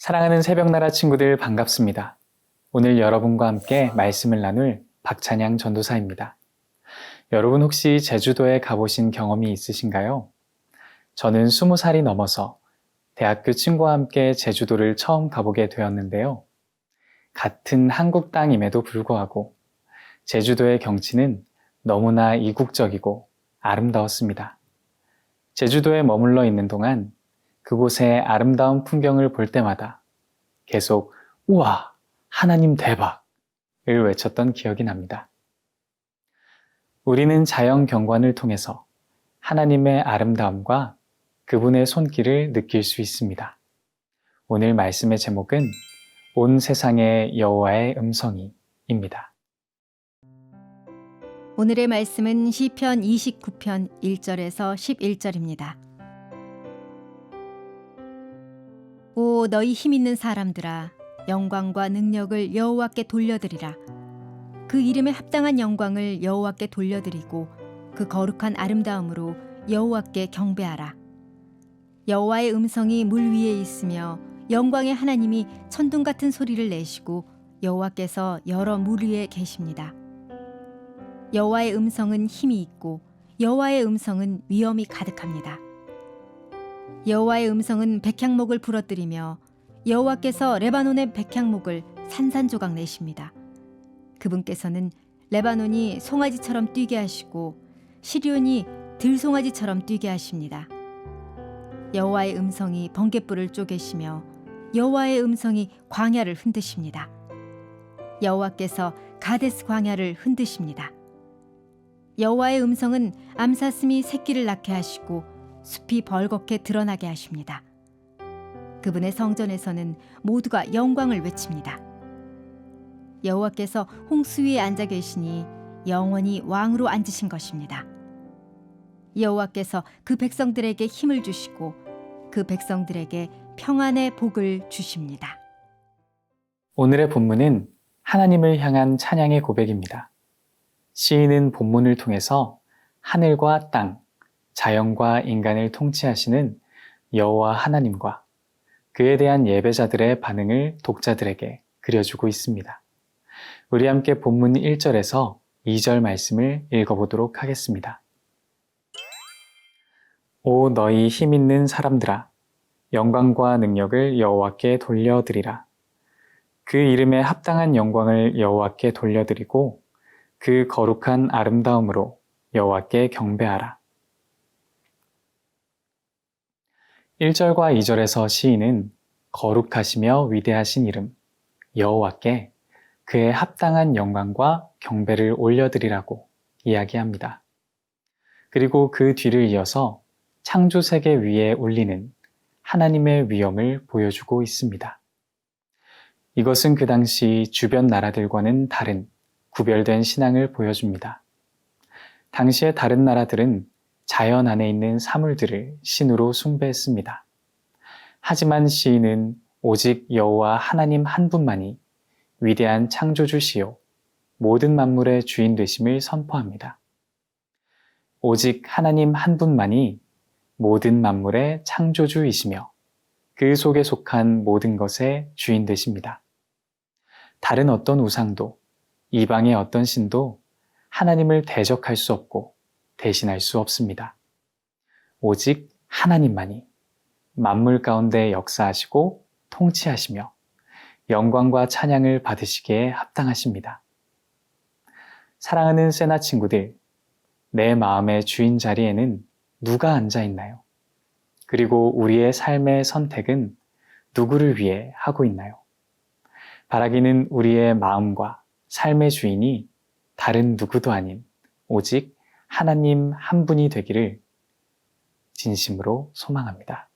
사랑하는 새벽나라 친구들 반갑습니다. 오늘 여러분과 함께 말씀을 나눌 박찬양 전도사입니다. 여러분 혹시 제주도에 가보신 경험이 있으신가요? 저는 20살이 넘어서 대학교 친구와 함께 제주도를 처음 가보게 되었는데요. 같은 한국 땅임에도 불구하고 제주도의 경치는 너무나 이국적이고 아름다웠습니다. 제주도에 머물러 있는 동안 그곳의 아름다운 풍경을 볼 때마다 계속 우와, 하나님 대박을 외쳤던 기억이 납니다. 우리는 자연 경관을 통해서 하나님의 아름다움과 그분의 손길을 느낄 수 있습니다. 오늘 말씀의 제목은 온 세상의 여호와의 음성이입니다. 오늘의 말씀은 시편 29편 1절에서 11절입니다. 오 너희 힘 있는 사람들아 영광과 능력을 여호와께 돌려드리라 그 이름에 합당한 영광을 여호와께 돌려드리고 그 거룩한 아름다움으로 여호와께 경배하라 여호와의 음성이 물 위에 있으며 영광의 하나님이 천둥 같은 소리를 내시고 여호와께서 여러 물 위에 계십니다. 여호와의 음성은 힘이 있고 여호와의 음성은 위엄이 가득합니다. 여호와의 음성은 백향목을 부러뜨리며 여호와께서 레바논의 백향목을 산산조각 내십니다. 그분께서는 레바논이 송아지처럼 뛰게 하시고 시리온이 들송아지처럼 뛰게 하십니다. 여호와의 음성이 번갯불을 쪼개시며 여호와의 음성이 광야를 흔드십니다. 여호와께서 가데스 광야를 흔드십니다. 여호와의 음성은 암사슴이 새끼를 낳게 하시고 숲이 벌겋게 드러나게 하십니다. 그분의 성전에서는 모두가 영광을 외칩니다. 여호와께서 홍수 위에 앉아 계시니 영원히 왕으로 앉으신 것입니다. 여호와께서 그 백성들에게 힘을 주시고 그 백성들에게 평안의 복을 주십니다. 오늘의 본문은 하나님을 향한 찬양의 고백입니다. 시인은 본문을 통해서 하늘과 땅, 자연과 인간을 통치하시는 여호와 하나님과 그에 대한 예배자들의 반응을 독자들에게 그려주고 있습니다. 우리 함께 본문 1절에서 2절 말씀을 읽어보도록 하겠습니다. 오 너희 힘 있는 사람들아 영광과 능력을 여호와께 돌려드리라. 그 이름에 합당한 영광을 여호와께 돌려드리고 그 거룩한 아름다움으로 여호와께 경배하라. 1절과 2절에서 시인은 거룩하시며 위대하신 이름 여호와께 그의 합당한 영광과 경배를 올려드리라고 이야기합니다. 그리고 그 뒤를 이어서 창조 세계 위에 올리는 하나님의 위엄을 보여주고 있습니다. 이것은 그 당시 주변 나라들과는 다른 구별된 신앙을 보여줍니다. 당시의 다른 나라들은 자연 안에 있는 사물들을 신으로 숭배했습니다. 하지만 시인은 오직 여호와 하나님 한 분만이 위대한 창조주시요 모든 만물의 주인 되심을 선포합니다. 오직 하나님 한 분만이 모든 만물의 창조주이시며 그 속에 속한 모든 것의 주인 되십니다. 다른 어떤 우상도 이방의 어떤 신도 하나님을 대적할 수 없고 대신할 수 없습니다. 오직 하나님만이 만물 가운데 역사하시고 통치하시며 영광과 찬양을 받으시기에 합당하십니다. 사랑하는 세나 친구들, 내 마음의 주인 자리에는 누가 앉아 있나요? 그리고 우리의 삶의 선택은 누구를 위해 하고 있나요? 바라기는 우리의 마음과 삶의 주인이 다른 누구도 아닌 오직 하나님 한 분이 되기를 진심으로 소망합니다.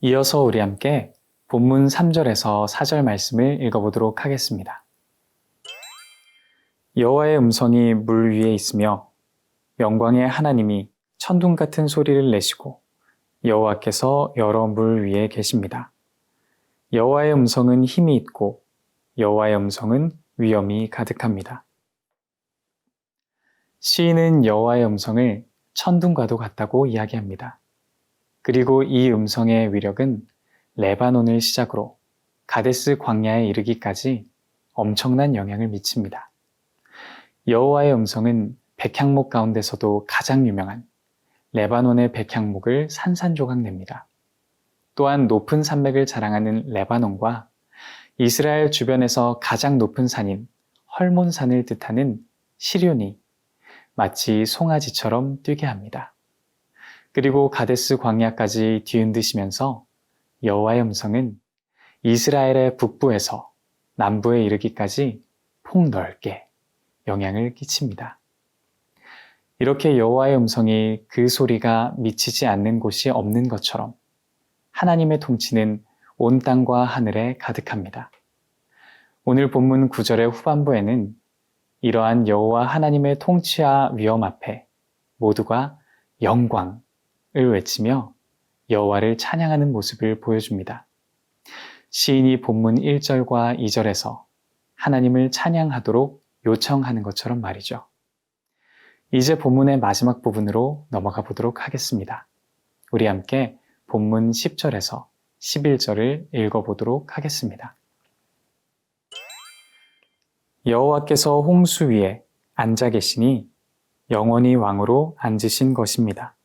이어서 우리 함께 본문 3절에서 4절 말씀을 읽어보도록 하겠습니다. 여호와의 음성이 물 위에 있으며 영광의 하나님이 천둥 같은 소리를 내시고 여호와께서 여러 물 위에 계십니다. 여호와의 음성은 힘이 있고 여호와의 음성은 위험이 가득합니다. 시인은 여호와의 음성을 천둥과도 같다고 이야기합니다. 그리고 이 음성의 위력은 레바논을 시작으로 가데스 광야에 이르기까지 엄청난 영향을 미칩니다. 여호와의 음성은 백향목 가운데서도 가장 유명한 레바논의 백향목을 산산조각 냅니다. 또한 높은 산맥을 자랑하는 레바논과 이스라엘 주변에서 가장 높은 산인 헐몬산을 뜻하는 시륜이 마치 송아지처럼 뛰게 합니다. 그리고 가데스 광야까지 뒤흔드시면서 여호와의 음성은 이스라엘의 북부에서 남부에 이르기까지 폭넓게 영향을 끼칩니다. 이렇게 여호와의 음성이 그 소리가 미치지 않는 곳이 없는 것처럼 하나님의 통치는 온 땅과 하늘에 가득합니다. 오늘 본문 9절의 후반부에는 이러한 여호와 하나님의 통치와 위엄 앞에 모두가 영광을 외치며 여호와를 찬양하는 모습을 보여줍니다. 시인이 본문 1절과 2절에서 하나님을 찬양하도록 요청하는 것처럼 말이죠. 이제 본문의 마지막 부분으로 넘어가 보도록 하겠습니다. 우리 함께 본문 10절에서 11절을 읽어보도록 하겠습니다. 여호와께서 홍수 위에 앉아 계시니 영원히 왕으로 앉으신 것입니다.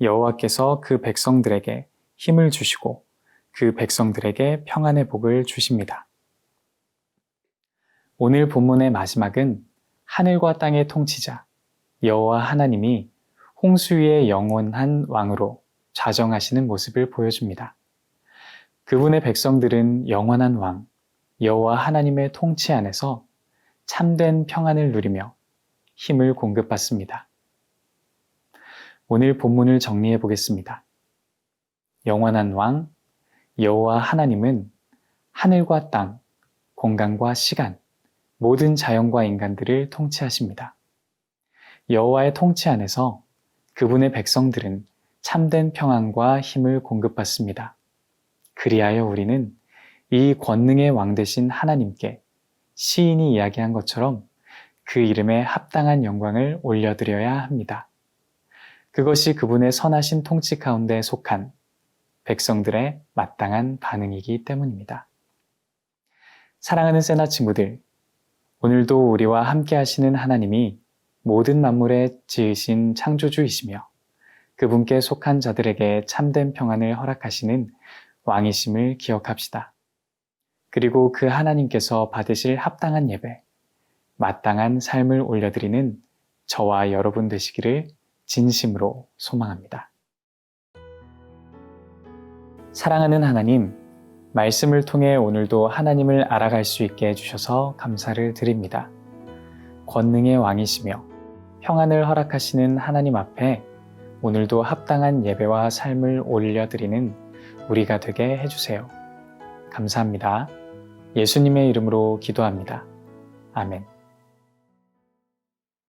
여호와께서 그 백성들에게 힘을 주시고 그 백성들에게 평안의 복을 주십니다. 오늘 본문의 마지막은 하늘과 땅의 통치자 여호와 하나님이 홍수 위의 영원한 왕으로 좌정하시는 모습을 보여줍니다. 그분의 백성들은 영원한 왕 여호와 하나님의 통치 안에서 참된 평안을 누리며 힘을 공급받습니다. 오늘 본문을 정리해 보겠습니다. 영원한 왕 여호와 하나님은 하늘과 땅, 공간과 시간, 모든 자연과 인간들을 통치하십니다. 여호와의 통치 안에서 그분의 백성들은 참된 평안과 힘을 공급받습니다. 그리하여 우리는 이 권능의 왕 되신 하나님께 시인이 이야기한 것처럼 그 이름에 합당한 영광을 올려드려야 합니다. 그것이 그분의 선하신 통치 가운데 속한 백성들의 마땅한 반응이기 때문입니다. 사랑하는 세나 친구들, 오늘도 우리와 함께 하시는 하나님이 모든 만물에 지으신 창조주이시며 그분께 속한 자들에게 참된 평안을 허락하시는 왕이심을 기억합시다. 그리고 그 하나님께서 받으실 합당한 예배, 마땅한 삶을 올려드리는 저와 여러분 되시기를 진심으로 소망합니다. 사랑하는 하나님, 말씀을 통해 오늘도 하나님을 알아갈 수 있게 해주셔서 감사를 드립니다. 권능의 왕이시며 평안을 허락하시는 하나님 앞에 오늘도 합당한 예배와 삶을 올려드리는 우리가 되게 해주세요. 감사합니다. 예수님의 이름으로 기도합니다. 아멘.